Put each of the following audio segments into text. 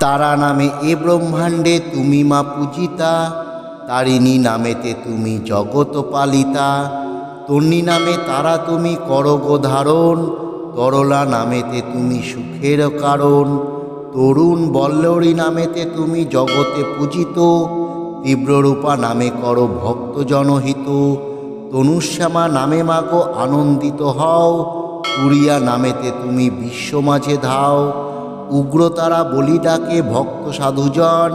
তারা নামে এ ব্রহ্মাণ্ডে তুমি মা পূজিতা, তারিণী নামেতে তুমি জগত পালিতা, তন্নি নামে তারা তুমি করগ ধারণ, তরলা নামেতে তুমি সুখের কারণ, তরুণ বল্লরী নামেতে তুমি জগতে পূজিত তীব্ররূপা নামে করো ভক্ত জনহিত, তনুশ্যামা নামে মাগো আনন্দিত হও, তুরিয়া নামেতে তুমি বিশ্ব মাঝে ধাও উগ্রতারা বলি ডাকে ভক্ত সাধুজন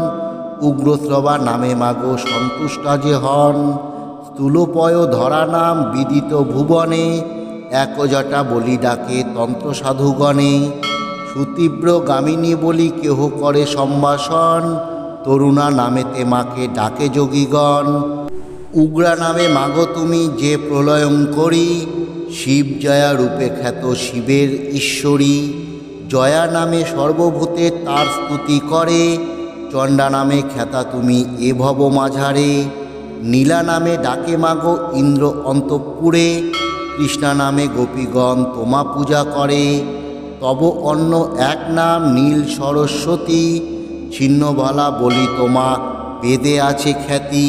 উগ্রশ্রবা নামে মাগো সন্তুষ্টা যে হন। স্থূলপয় ধরা নাম বিদিত ভুবনে, একজটা বলি ডাকে তন্ত্র সাধুগণে। সুতীব্র গামিনী বলি কেহ করে সম্ভাষণ, তরুণা নামেতে মাকে ডাকে যোগীগণ। উগ্রা নামে মাগো তুমি যে প্রলয়ঙ্করী, শিব জয়া রূপে খ্যাত শিবের ঈশ্বরী। জয়া নামে সর্বভূতে তার স্তুতি করে, চণ্ডা নামে খ্যাতা তুমি এ ভব মাঝারে, নীলা নামে ডাকে মাগো ইন্দ্র অন্তঃপুরে, কৃষ্ণা নামে গোপীগণ তোমা পূজা করে। তব অন্য এক নাম নীল সরস্বতী, ছিন্নবালা বলি তোমা বেদে আছে খ্যাতি।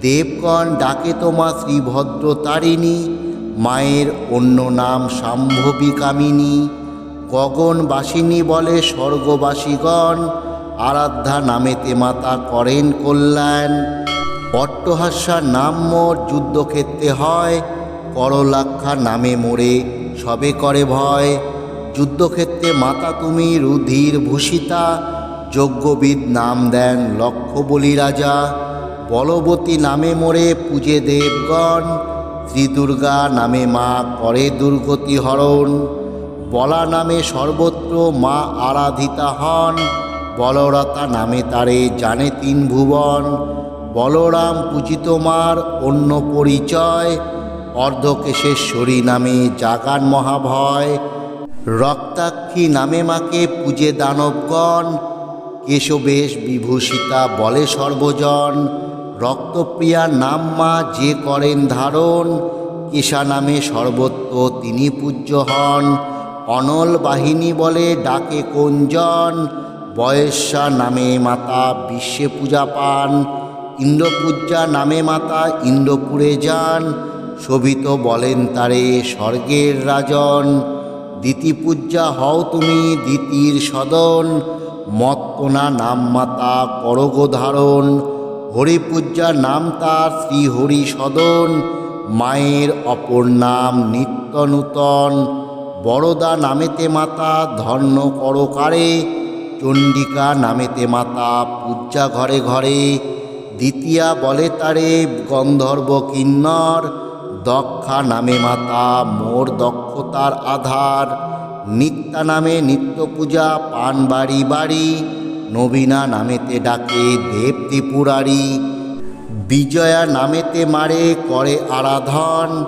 দেবগণ ডাকে তোমা শ্রীভদ্র তারিণী মায়ের অন্য নাম শাম্ভবী কামিনী। গগনবাসিনী বলে স্বর্গবাসীগণ, আরাধ্যা নামেতে মাতা করেন কল্যাণ। পট্টহাস্যার নাম মোর যুদ্ধক্ষেত্রে হয়, করলাক্ষা নামে মোরে সবে করে ভয়। যুদ্ধক্ষেত্রে মাতা তুমি রুধির ভূষিতা, যজ্ঞবিদ নাম দেন লক্ষ বলি রাজা। বলবতী নামে মোরে পূজে দেবগণ শ্রী দুর্গা নামে মা করে দুর্গতি হরণ বলা নামে সর্বত্র মা আরাধিতা হন, বলরতা নামে তারে জানে তিন ভুবন। বলরাম পূজিত মার অন্য পরিচয় অর্ধকেশেশ্বরী নামে জাগান মহাভয়। রক্তাক্ষী নামে মাকে পূজে দানবগণ, কেশবেশ বিভূষিতা বলে সর্বজন। রক্তপ্রিয়া নাম মা যে করেন ধারণ, কেশা নামে সর্বত্র তিনি পূজ্য হন। অনল বাহিনী বলে ডাকে কোনজন? বয়স্যা নামে মাতা, বিশ্বে পূজা পান। ইন্দ্রপূজা নামে মাতা, ইন্দ্রপুরে যান। শোভিত বলেন, তারে স্বর্গের রাজন। দ্বিতীপূজা হও তুমি দ্বিতীর সদন। মত্তনা নাম মাতা, করগ ধারণ। হরিপূজা নাম তার, শ্রীহরি সদন। মায়ের অপর নাম নিত্য নূতন। বড়দা নামেতে মাতা, ধন্য করকারে চণ্ডিকা নামেতে মাতা পূজা ঘরে ঘরে। দ্বিতীয়া বলে তারে, গন্ধর্ব কিন্নর। দক্ষা নামে মাতা, মোর দক্ষতার আধার। নিত্যা নামে নিত্য পূজা, পান বাড়ি বাড়ি। নবীনা নামেতে ডাকে দেব ত্রিপুরারি বিজয়া নামেতে মারে, করে আরাধন।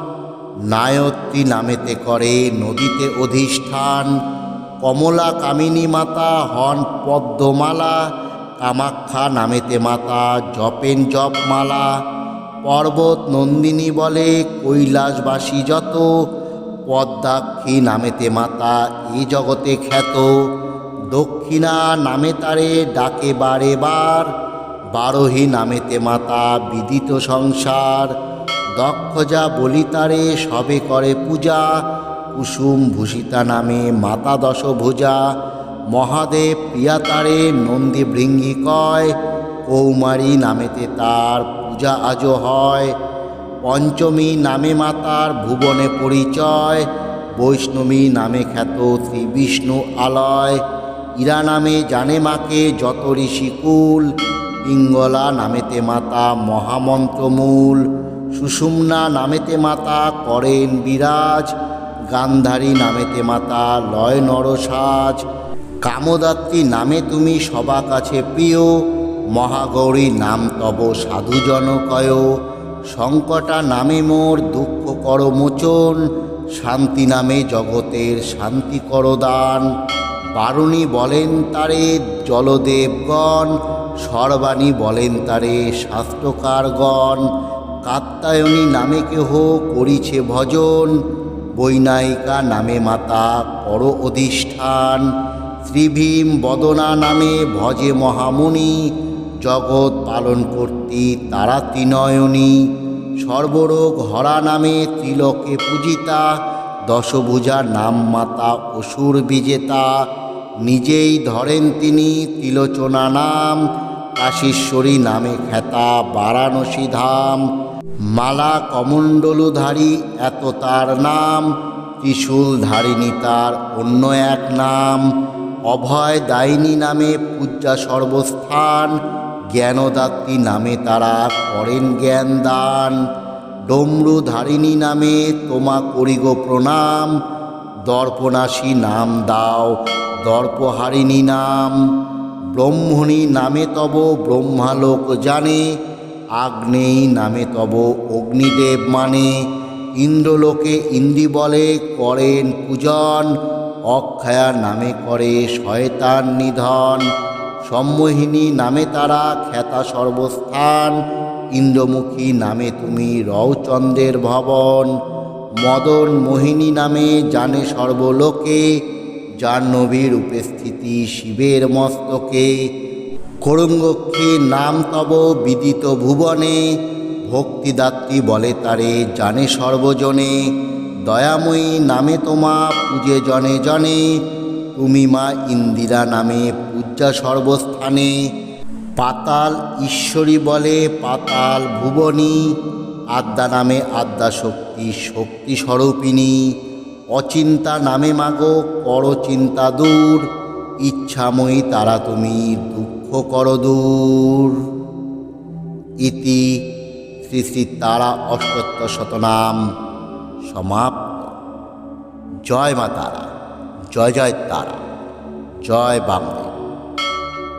নায়ত্রী নামেতে করে নদীতে অধিষ্ঠান। কমলা কামিনী মাতা হন পদ্মমালা, কামাখ্যা নামেতে মাতা জপেন জপমালা। পর্বত নন্দিনী বলে কৈলাসবাসী যত, পদ্মাক্ষী নামেতে মাতা এ জগতে খ্যাত। দক্ষিণা নামে তারে ডাকে বারে বার, বারোহী নামেতে মাতা বিদিত সংসার। দক্ষজা বলি তারে সবে করে পূজা। কুসুম ভূষিতা নামে মাতা দশভুজা মহাদেব প্রিয়া তারে নন্দী ভৃঙ্গি কয়, কৌমারী নামেতে তার পূজা আজও হয়। পঞ্চমী নামে মাতার ভুবনে পরিচয়। বৈষ্ণবী নামে খ্যাত শ্রী বিষ্ণু আলয়। ইরা নামে জানে মাকে যত ঋষিকুল পিঙ্গলা নামেতে মাতা মহামন্ত্রমূল। সুষুম্না নামেতে মাতা, করেন বিরাজ। গান্ধারী নামেতে মাতা, লয় নরসাজ কামদাত্রী নামে তুমি সবা কাছে প্রিয়। মহাগৌরী নাম তব সাধুজনকয় সংকটা নামে মোর দুঃখ কর মোচন। শান্তি নামে জগতের শান্তি কর দান। বারুণী বলেন তারে জলদেবগণ। সর্বাণী বলেন তারে শাস্ত্রকারগণ। কাত্তায়নী নামে কেহ করিছে ভজন, বৈনায়িকা নামে মাতা কর অধিষ্ঠান। ত্রিভীম বদনা নামে ভজে মহামুনি জগৎ পালন কর্তী তারা ত্রিনয়নী। সর্বরোগ হরা নামে তিলকে পূজিতা, দশভুজা নাম মাতা অসুর বিজেতা। নিজেই ধরেন তিনি ত্রিলোচনা নাম, কাশীশ্বরী নামে খ্যাতা বারাণসী ধাম। মালা কমণ্ডলুধারী এত তার নাম ত্রিশূল ধারিণী তার অন্য এক নাম। অভয় দায়িনী নামে পূজা সর্বস্থান, জ্ঞানদাত্রী নামে তারা করেন জ্ঞান দান। ডমরু ধারিণী নামে তোমা করিগ প্রণাম দর্পনাশী নাম দাও দর্পহারিণী নাম। ব্রহ্মণী নামে তব ব্রহ্মালোক জানে আগ্নেয়ী নামে তব অগ্নিদেব মানে। ইন্দ্রলোকে ইন্দ্রি বলে, করেন পূজন অক্ষয়া নামে করে শয়তান নিধন। সম্মোহিনী নামে তারা খ্যাতা সর্বস্থান। ইন্দ্রমুখী নামে তুমি রওচন্দ্রের ভবন। মদন মোহিনী নামে জানে সর্বলোকে। জাহ্নবীর উপস্থিতি শিবের মস্তকে। করঙ্গক্ষী নাম তব বিদিত ভুবনে, ভক্তিদাত্রী বলে তারে, জানে সর্বজনে। দয়াময়ী নামে তোমা, পূজে জনে জনে। তুমি মা ইন্দিরা নামে পূজা সর্বস্থানে। পাতাল ঈশ্বরী বলে, পাতাল ভুবনী। আদ্যা নামে আদ্যা শক্তি শক্তি স্বরূপিণী। অচিন্তা নামে মাগো কর চিন্তা দূর। ইচ্ছাময়ী তারা তুমি, দুঃখ কর দূর। ইতি শ্রী শ্রী তারা অষ্টত্ব শতনাম সমাপ্ত। জয় মা তারা, জয় জয় তারা, জয় বামদেব